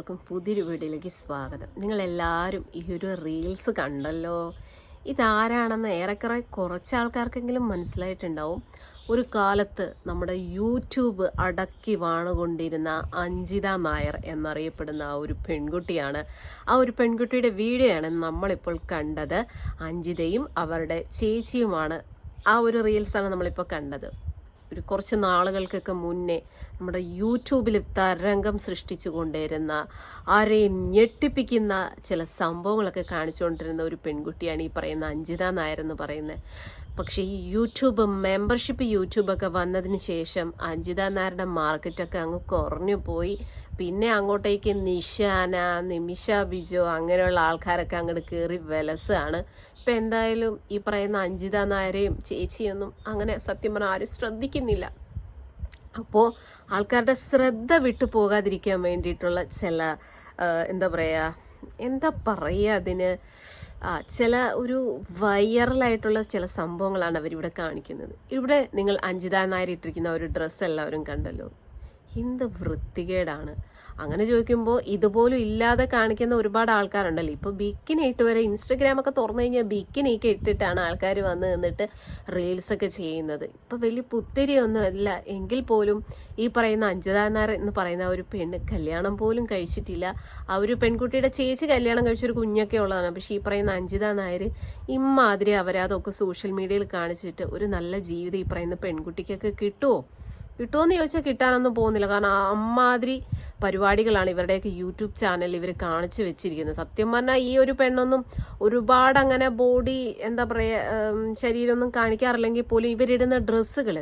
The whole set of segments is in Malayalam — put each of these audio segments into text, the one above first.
എല്ലാവർക്കും പുതിയൊരു വീഡിയോയിലേക്ക് സ്വാഗതം. നിങ്ങളെല്ലാവരും ഈ ഒരു റീൽസ് കണ്ടല്ലോ? ഇതാരാണെന്ന് ഏറെക്കുറെ കുറച്ച് ആൾക്കാർക്കെങ്കിലും മനസ്സിലായിട്ടുണ്ടാവും. ഒരു കാലത്ത് നമ്മുടെ യൂട്യൂബ് അടക്കി വാണുകൊണ്ടിരുന്ന അഞ്ജിത നായർ എന്നറിയപ്പെടുന്ന ആ ഒരു പെൺകുട്ടിയാണ്. ആ ഒരു പെൺകുട്ടിയുടെ വീഡിയോയാണ് നമ്മളിപ്പോൾ കണ്ടത്. അഞ്ജിതയും അവരുടെ ചേച്ചിയുമാണ് ആ ഒരു റീൽസാണ് നമ്മളിപ്പോൾ കണ്ടത്. ഒരു കുറച്ച് നാളുകൾക്കൊക്കെ മുന്നേ നമ്മുടെ യൂട്യൂബിൽ തരംഗം സൃഷ്ടിച്ചു കൊണ്ടിരുന്ന ആരെയും ഞെട്ടിപ്പിക്കുന്ന ചില സംഭവങ്ങളൊക്കെ കാണിച്ചുകൊണ്ടിരുന്ന ഒരു പെൺകുട്ടിയാണ് ഈ പറയുന്ന അഞ്ജിത നായർ എന്ന് പറയുന്നത്. പക്ഷേ ഈ യൂട്യൂബ് മെമ്പർഷിപ്പ് യൂട്യൂബൊക്കെ വന്നതിന് ശേഷം അഞ്ജിത നായരുടെ മാർക്കറ്റൊക്കെ അങ്ങ് കുറഞ്ഞു പോയി. പിന്നെ അങ്ങോട്ടേക്ക് നിഷാന നിമിഷ ബിജോ അങ്ങനെയുള്ള ആൾക്കാരൊക്കെ അങ്ങോട്ട് കയറി വിലസാണ്. ഇപ്പം എന്തായാലും ഈ പറയുന്ന അഞ്ജിത നായരെയും ചേച്ചിയൊന്നും അങ്ങനെ സത്യം പറഞ്ഞാൽ ആരും ശ്രദ്ധിക്കുന്നില്ല. അപ്പോൾ ആൾക്കാരുടെ ശ്രദ്ധ വിട്ടു പോകാതിരിക്കാൻ വേണ്ടിയിട്ടുള്ള ചില എന്താ പറയുക എന്താ പറയുക അതിന്? ആ ചില ഒരു വൈറലായിട്ടുള്ള ചില സംഭവങ്ങളാണ് അവരിവിടെ കാണിക്കുന്നത്. ഇവിടെ നിങ്ങൾ അഞ്ജിത നായർ ഇട്ടിരിക്കുന്ന ഒരു ഡ്രസ്സ് എല്ലാവരും കണ്ടല്ലോ. എന്ത് വൃത്തികേടാണ്. അങ്ങനെ ചോദിക്കുമ്പോൾ ഇതുപോലും ഇല്ലാതെ കാണിക്കുന്ന ഒരുപാട് ആൾക്കാരുണ്ടല്ലോ. ഇപ്പോൾ ബിക്കിനി ഇട്ട് വരെ ഇൻസ്റ്റഗ്രാം ഒക്കെ തുറന്നു കഴിഞ്ഞാൽ ബിക്കിനി ഒക്കെ ഇട്ടിട്ടാണ് ആൾക്കാർ വന്ന് നിന്നിട്ട് റീൽസൊക്കെ ചെയ്യുന്നത്. ഇപ്പോൾ വലിയ പുത്തിരിയൊന്നും അല്ല. എങ്കിൽ പോലും ഈ പറയുന്ന അഞ്ജതാനാർ എന്ന് പറയുന്ന ഒരു പെണ്ണ് കല്യാണം പോലും കഴിച്ചിട്ടില്ല. ആ ഒരു പെൺകുട്ടിയുടെ ചേച്ചി കല്യാണം കഴിച്ചൊരു കുഞ്ഞൊക്കെ ഉള്ളതാണ്. പക്ഷേ ഈ പറയുന്ന അഞ്ജിത നായർ ഇമ്മാതിരി അവരതൊക്കെ സോഷ്യൽ മീഡിയയിൽ കാണിച്ചിട്ട് ഒരു നല്ല ജീവിതം ഈ പറയുന്ന പെൺകുട്ടിക്കൊക്കെ കിട്ടുമോ കിട്ടുമെന്ന് ചോദിച്ചാൽ കിട്ടാനൊന്നും പോകുന്നില്ല. കാരണം അമ്മാതിരി പരിപാടികളാണ് ഇവരുടെയൊക്കെ യൂട്യൂബ് ചാനൽ ഇവർ കാണിച്ചു വെച്ചിരിക്കുന്നത്. സത്യം പറഞ്ഞാൽ ഈ ഒരു പെണ്ണൊന്നും ഒരുപാട് അങ്ങനെ ബോഡി എന്താ പറയുക ശരീരമൊന്നും കാണിക്കാറില്ലെങ്കിൽ പോലും ഇവരിടുന്ന ഡ്രസ്സുകൾ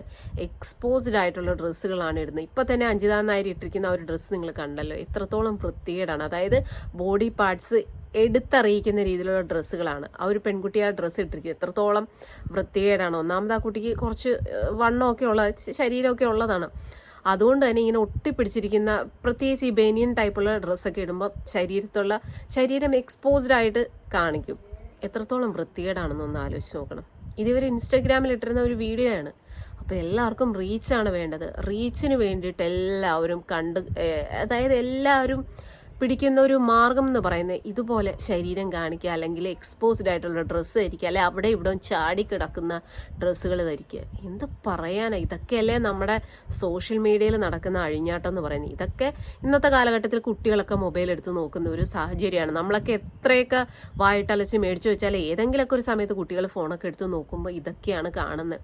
എക്സ്പോസ്ഡ് ആയിട്ടുള്ള ഡ്രസ്സുകളാണ് ഇടുന്നത്. ഇപ്പം തന്നെ അഞ്ജിത നായർ ഇട്ടിരിക്കുന്ന ഒരു ഡ്രസ്സ് നിങ്ങൾ കണ്ടല്ലോ. എത്രത്തോളം വൃത്തികേടാണ്. അതായത് ബോഡി പാർട്സ് എടുത്തറിയിക്കുന്ന രീതിയിലുള്ള ഡ്രസ്സുകളാണ്. ആ ഒരു പെൺകുട്ടി ആ ഡ്രസ്സ് ഇട്ടിരിക്കുന്നത്. എത്രത്തോളം വൃത്തികേടാണ്. ഒന്നാമത് ആ കുട്ടിക്ക് കുറച്ച് വണ്ണമൊക്കെ ഉള്ള ശരീരമൊക്കെ ഉള്ളതാണ്. അതുകൊണ്ട് തന്നെ ഇങ്ങനെ ഒട്ടിപ്പിടിച്ചിരിക്കുന്ന പ്രത്യേകിച്ച് ഈ ബേനിയൻ ടൈപ്പുള്ള ഡ്രസ്സൊക്കെ ഇടുമ്പോൾ ശരീരത്തുള്ള ശരീരം എക്സ്പോസ്ഡ് ആയിട്ട് കാണിക്കും. എത്രത്തോളം വൃത്തികേടാണെന്ന് ഒന്ന് ആലോചിച്ച് നോക്കണം. ഇതിവർ ഇൻസ്റ്റഗ്രാമിൽ ഇട്ടിരുന്ന ഒരു വീഡിയോ ആണ് അപ്പോൾ എല്ലാവർക്കും റീച്ചാണ് വേണ്ടത്. റീച്ചിന് വേണ്ടിയിട്ട് എല്ലാവരും കണ്ട് അതായത് എല്ലാവരും പിടിക്കുന്ന ഒരു മാർഗം എന്ന് പറയുന്നത് ഇതുപോലെ ശരീരം കാണിക്കുക അല്ലെങ്കിൽ എക്സ്പോസ്ഡ് ആയിട്ടുള്ള ഡ്രസ്സ് ധരിക്കുക അല്ലെ അവിടെ ഇവിടെ ചാടി കിടക്കുന്ന ഡ്രസ്സുകൾ ധരിക്കുക. എന്ത് പറയാനാണ് ഇതൊക്കെയല്ലേ നമ്മുടെ സോഷ്യൽ മീഡിയയിൽ നടക്കുന്ന അഴിഞ്ഞാട്ടം എന്ന് പറയുന്നത്. ഇതൊക്കെ ഇന്നത്തെ കാലഘട്ടത്തിൽ കുട്ടികളൊക്കെ മൊബൈൽ എടുത്ത് നോക്കുന്ന ഒരു സാഹചര്യമാണ്. നമ്മളൊക്കെ എത്രയൊക്കെ വായിട്ടലച്ച് മേടിച്ചു വെച്ചാൽ ഏതെങ്കിലുമൊക്കെ ഒരു സമയത്ത് കുട്ടികൾ ഫോണൊക്കെ എടുത്ത് നോക്കുമ്പോൾ ഇതൊക്കെയാണ് കാണുന്നത്.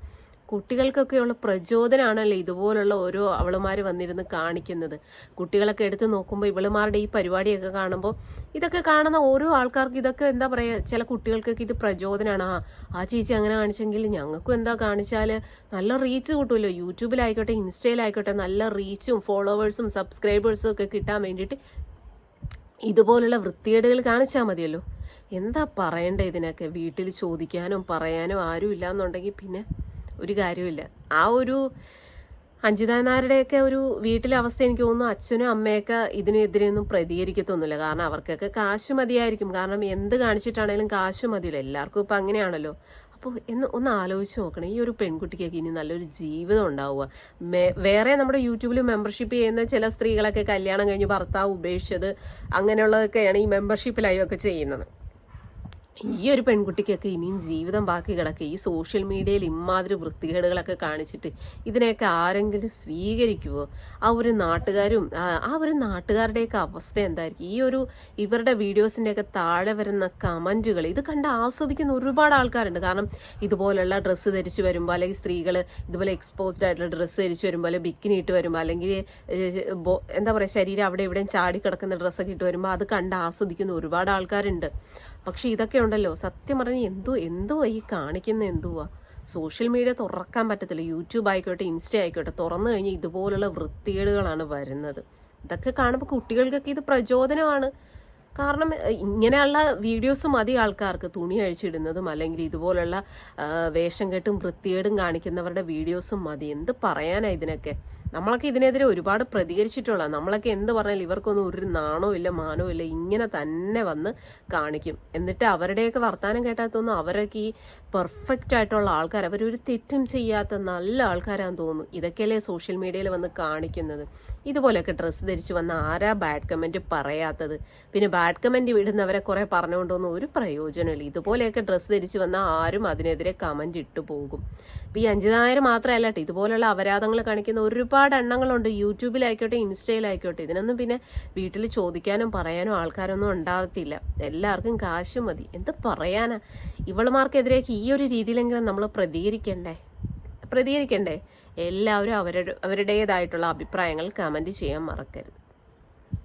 കുട്ടികൾക്കൊക്കെയുള്ള പ്രചോദനമാണല്ലോ ഇതുപോലുള്ള ഓരോ അവളുമാർ വന്നിരുന്ന് കാണിക്കുന്നത്. കുട്ടികളൊക്കെ എടുത്ത് നോക്കുമ്പോൾ ഇവളുമാരുടെ ഈ പരിപാടിയൊക്കെ കാണുമ്പോൾ ഇതൊക്കെ കാണുന്ന ഓരോ ആൾക്കാർക്കും ഇതൊക്കെ എന്താ പറയുക ചില കുട്ടികൾക്കൊക്കെ ഇത് പ്രചോദനമാണ് ആ ആ ചേച്ചി അങ്ങനെ കാണിച്ചെങ്കിൽ ഞങ്ങൾക്കും എന്താ കാണിച്ചാൽ നല്ല റീച്ച് കിട്ടുമല്ലോ യൂട്യൂബിലായിക്കോട്ടെ ഇൻസ്റ്റയിലായിക്കോട്ടെ നല്ല റീച്ചും ഫോളോവേഴ്സും സബ്സ്ക്രൈബേഴ്സും ഒക്കെ കിട്ടാൻ വേണ്ടിയിട്ട് ഇതുപോലുള്ള വൃത്തികേടുകൾ കാണിച്ചാൽ മതിയല്ലോ. എന്താ പറയണ്ടേ ഇതിനൊക്കെ? വീട്ടിൽ ചോദിക്കാനും പറയാനും ആരും ഇല്ലാന്നുണ്ടെങ്കിൽ പിന്നെ ഒരു കാര്യമില്ല ആ ഒരു അഞ്ജിതാനാരുടെയൊക്കെ ഒരു വീട്ടിലെ അവസ്ഥ എനിക്ക് തോന്നുന്നു അച്ഛനും അമ്മയൊക്കെ ഇതിനെതിരെ ഒന്നും പ്രതികരിക്കത്തൊന്നുമില്ല. കാരണം അവർക്കൊക്കെ കാശ് മതിയായിരിക്കും. കാരണം എന്ത് കാണിച്ചിട്ടാണേലും കാശ് മതിയല്ലോ. എല്ലാവർക്കും ഇപ്പം അങ്ങനെയാണല്ലോ. അപ്പോൾ എന്ന് ഒന്ന് ആലോചിച്ച് നോക്കണം. ഈ ഒരു പെൺകുട്ടിക്കൊക്കെ ഇനി നല്ലൊരു ജീവിതം ഉണ്ടാവുക. വേറെ നമ്മുടെ യൂട്യൂബിൽ മെമ്പർഷിപ്പ് ചെയ്യുന്ന ചില സ്ത്രീകളൊക്കെ കല്യാണം കഴിഞ്ഞ് ഭർത്താവ് ഉപേക്ഷിച്ചത് അങ്ങനെയുള്ളതൊക്കെയാണ് ഈ മെമ്പർഷിപ്പ് ലൈവൊക്കെ ചെയ്യുന്നത്. ഈ ഒരു പെൺകുട്ടിക്കൊക്കെ ഇനിയും ജീവിതം ബാക്കി കിടക്കുക ഈ സോഷ്യൽ മീഡിയയിൽ ഇമാതിരി വൃത്തികേടുകളൊക്കെ കാണിച്ചിട്ട് ഇതിനെയൊക്കെ ആരെങ്കിലും സ്വീകരിക്കുവോ? ആ ഒരു നാട്ടുകാരും ആ ആ ഒരു നാട്ടുകാരുടെയൊക്കെ അവസ്ഥ എന്തായിരിക്കും? ഈ ഒരു ഇവരുടെ വീഡിയോസിന്റെയൊക്കെ താഴെ വരുന്ന കമന്റുകൾ ഇത് കണ്ട് ആസ്വദിക്കുന്ന ഒരുപാട് ആൾക്കാരുണ്ട്. കാരണം ഇതുപോലെയുള്ള ഡ്രസ്സ് ധരിച്ച് വരുമ്പോൾ അല്ലെങ്കിൽ സ്ത്രീകൾ ഇതുപോലെ എക്സ്പോസ്ഡ് ആയിട്ടുള്ള ഡ്രസ്സ് ധരിച്ച് വരുമ്പോൾ അല്ലെങ്കിൽ ബിക്കിനി ഇട്ട് വരുമ്പോൾ അല്ലെങ്കിൽ എന്താ പറയുക ശരീരം അവിടെ ഇവിടെയും ചാടി കിടക്കുന്ന ഡ്രസ്സൊക്കെ ഇട്ട് വരുമ്പോൾ അത് കണ്ട് ആസ്വദിക്കുന്ന ഒരുപാട് ആൾക്കാരുണ്ട്. പക്ഷെ ഇതൊക്കെ ഉണ്ടല്ലോ സത്യം പറഞ്ഞ് എന്തോ എന്തോ ഈ കാണിക്കുന്ന എന്തുവാ? സോഷ്യൽ മീഡിയ തുറക്കാൻ പറ്റത്തില്ല. യൂട്യൂബ് ആയിക്കോട്ടെ ഇൻസ്റ്റ ആയിക്കോട്ടെ തുറന്നു കഴിഞ്ഞാൽ ഇതുപോലുള്ള വൃത്തികേടുകളാണ് വരുന്നത്. ഇതൊക്കെ കാണുമ്പോൾ കുട്ടികൾക്കൊക്കെ ഇത് പ്രചോദനമാണ്. കാരണം ഇങ്ങനെയുള്ള വീഡിയോസ് മതി ആൾക്കാർക്ക്. തുണി അഴിച്ചിടുന്നതും അല്ലെങ്കിൽ ഇതുപോലുള്ള വേഷം കെട്ടും വൃത്തികേടും കാണിക്കുന്നവരുടെ വീഡിയോസും മതി. എന്ത് പറയാനാണ് ഇതിനൊക്കെ? നമ്മളൊക്കെ ഇതിനെതിരെ ഒരുപാട് പ്രതികരിച്ചിട്ടുള്ള നമ്മളൊക്കെ എന്ത് പറഞ്ഞാലും ഇവർക്കൊന്നും ഒരു നാണോ ഇല്ല മാനോ ഇല്ല ഇങ്ങനെ തന്നെ വന്ന് കാണിക്കും. എന്നിട്ട് അവരുടെയൊക്കെ വർത്തമാനം കേട്ടാൽ തോന്നുന്നു അവരൊക്കെ ഈ പെർഫെക്റ്റ് ആയിട്ടുള്ള ആൾക്കാർ അവരൊരു തെറ്റും ചെയ്യാത്ത നല്ല ആൾക്കാരാന്ന് തോന്നുന്നു. ഇതൊക്കെയല്ലേ സോഷ്യൽ മീഡിയയിൽ വന്ന് കാണിക്കുന്നത്. ഇതുപോലെയൊക്കെ ഡ്രസ്സ് ധരിച്ച് വന്ന ആരാ ബാഡ് കമന്റ് പറയാത്തത്? പിന്നെ ബാഡ് കമന്റ് ഇടുന്നവരെ കുറേ പറഞ്ഞുകൊണ്ടൊന്നും ഒരു പ്രയോജനമില്ല ഇതുപോലെയൊക്കെ ഡ്രസ്സ് ധരിച്ച് വന്നാൽ ആരും അതിനെതിരെ കമന്റ് ഇട്ടു പോകും. ഇപ്പം ഈ അഞ്ചിനായിരം മാത്രമല്ല കേട്ടോ ഇതുപോലുള്ള അപരാധങ്ങൾ കാണിക്കുന്ന ഒരുപാട് എണ്ണങ്ങളുണ്ട്. യൂട്യൂബിലായിക്കോട്ടെ ഇൻസ്റ്റയിലായിക്കോട്ടെ. ഇതിനൊന്നും പിന്നെ വീട്ടിൽ ചോദിക്കാനും പറയാനും ആൾക്കാരൊന്നും ഉണ്ടാകത്തില്ല. എല്ലാവർക്കും കാശ് മതി. എന്ത് പറയാനാ? ഇവളുമാർക്കെതിരേക്ക് ഈ ഒരു രീതിയിലെങ്കിലും നമ്മൾ പ്രതികരിക്കണ്ടേ? പ്രതികരിക്കണ്ടേ? എല്ലാവരും അവരുടെ അവരുടേതായിട്ടുള്ള അഭിപ്രായങ്ങൾ കമന്റ് ചെയ്യാൻ മറക്കരുത്.